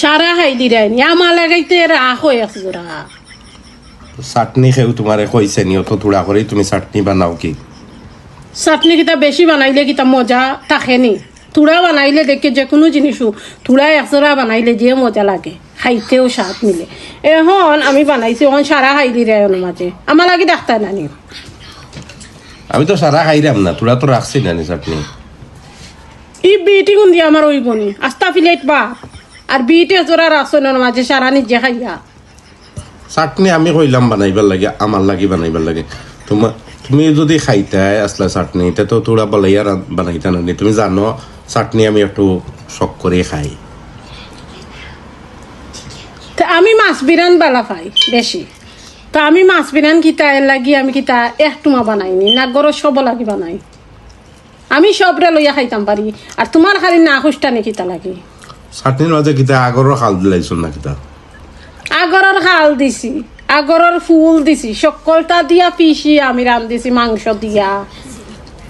সারা খাই দিরাইনি। আমার লাগাইতে রাখ হয়ে আছে জোরা চাটনি খেয়েও তোমারে কইছে নি অত থোড়া করে তুমি চাটনি বানাও কি? চাটনি কিতা বেশি বানাইলে কিতা মজা থাকেনি তুড়া বানাইলে দেখে যে কোনো জিনিসও তুড়া একজোড়া বানাইলে যে মজা লাগে খাইতেও স্বাদ মিলে। এখন আমি বানাইছি এখন সারা খাই দিরাই মাঝে আমার লাগে ডাক্তার নানি। আমি তো সারা খাইরাম না তোরা তো রাখছি না চাটনি। ই বিটি গুন্দি আমার ওই বনি। আস্তা ফিলেট বা। আর বিটে জোড়া রাসনের মাঝে সারা নিজে খাইয়া। চাটনি আমি কইলাম বানাইবার লাগে আমার লাগি বানাইবার লাগে। তোমার তুমি যদি খাইতে আসলা চাটনি তে তো তোরা বলাইয়া বানাইতা না তুমি জানো চাটনি আমি একটু শখ করে খাই। তা আমি মাছ বিরান বালা পাই বেশি। তো আমি মাছ বিরান কিতা এর লাগি আমি কিতা একটুমা বানাইনি না গরো সব লাগি বানাই। আমি সবরে লইয়া খাইতাম পারি আর তোমার খালি না খুঁজটানি কিতা লাগে। চাটনির মাঝে কিতা আগরও খাল দিলাইছ না কিতা আগরের হাল দিছি আগরের ফুল দিছি সকলটা দিয়া পিসি আমি রান্ধিছি মাংস দিয়া।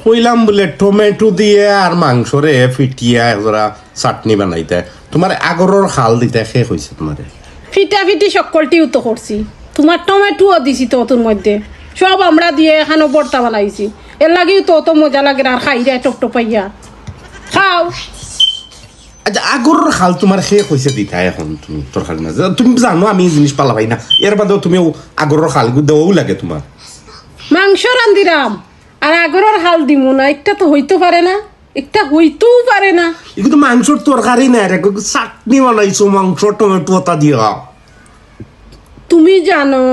কইলাম বলে টমেটো দিয়ে আর মাংস রে ফিটিয়া এজরা চাটনি বানাইতে। তোমার আগরর খাল দিতে শেষ হয়েছে তোমারে ফিটা ফিটি সকলটিও তো করছি তোমার টমেটোও দিছি তো তোর মধ্যে। সব আমরা দিয়ে এখানে বর্তা বানাইছি। এর লাগেও তো অত মজা লাগে আর খাই দেয় টপ টপাইয়া খাও। আচ্ছা আগরর খাল তোমার শেষ হয়েছে দিতা এখন তুমি না তুমি জানো আমি জিনিস পালাবাই না। এর বাদেও তুমি আগরর খাল দেওয়াও লাগে তোমার মাংস রান্দিরাম আর আগরের হাল দিমু না একটা তো হইতে পারে না। একটা হইতেও পারে না। এগুলো তো মাংসর তরকারি না রে চাটনি বানাইছো মাংস টমেটো তা দিয়া। তুমি জানো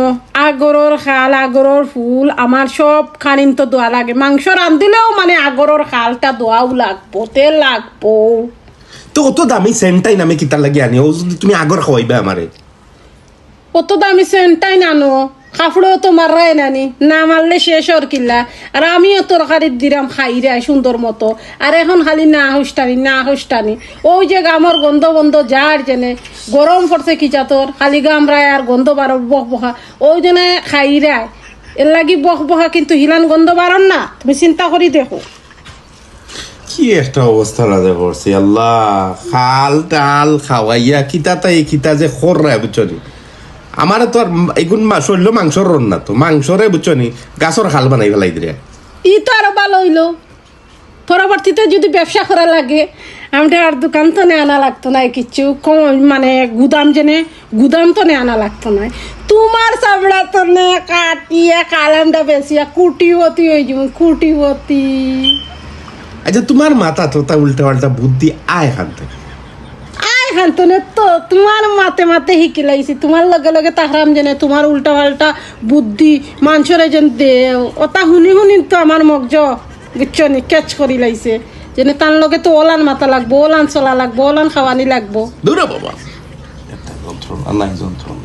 আগরের খাল আগরের ফুল আমার সব খানিম তো দোয়া লাগে। মাংস রান্ধিলেও মানে আগরের খালটা দোয়াও লাগবো তেল লাগবো। তো অত দামি সেন্টাই নামে কিতার লাগে আনি, ও যদি তুমি আগর খাওয়াইবে আমারে অত দামি সেন্টাই নানো কাপড়েও তো মারাই নানি না মারলে শেষ ওর কিল্লা। আর আমিও তরকারির দিলাম খাই রে সুন্দর মতো। আর এখন খালি না হুস্টানি না হুস্টানি ওই যে গামর গন্ধ বন্ধ যার জেনে গরম পড়ছে কি তোর খালি গামরায় আর গন্ধ বারো বহ বহা। ওই জন্য খাই রায় এর লাগি বহ বহা কিন্তু হিলান গন্ধ বারণ না, তুমি চিন্তা করি দেখো। কি একটা অবস্থা রাজা করছি আল্লাহ, খাল টাল খাওয়াইয়া কিতা তাই, কিতা যে খর রে বুঝছনি। আমার তো আর এগুন শৈল মাংসর রান্না তো। মাংসরে বুঝছনি, গাছর খাল বানাই ফেলাই দিলে। ই তো আরও ভালো হইল। পরবর্তীতে যদি ব্যবসা করা লাগে, আমাদের আর দোকান তো নে আনা লাগতো না কম মানে গুদাম জেনে গুদাম তো নে আনা লাগতো না। তোমার চামড়া তো নে কাটিয়া, কালামটা বেশিয়া কুটিবতী হয়ে যাব কুটিবতী। আচ্ছা তোমার মাথা তো তা উল্টা পাল্টা বুদ্ধি আয় খান থেকে। আয় হান্তনে তো তোমার মাতে মাতে শিকি লাগিছে তোমার লগে লগে তাহারাম জেনে তোমার উল্টা পাল্টা বুদ্ধি মাংসরে যেন দে ওটা শুনি শুনি তো আমার মগজ বুঝছ নি কেচ করি লাইছে। যেনে তার লগে তো ওলান মাথা লাগবো ওলান চলা লাগবো ওলান খাওয়ানি লাগবো। দূরে বাবা। যন্ত্রণা নাই যন্ত্রণা।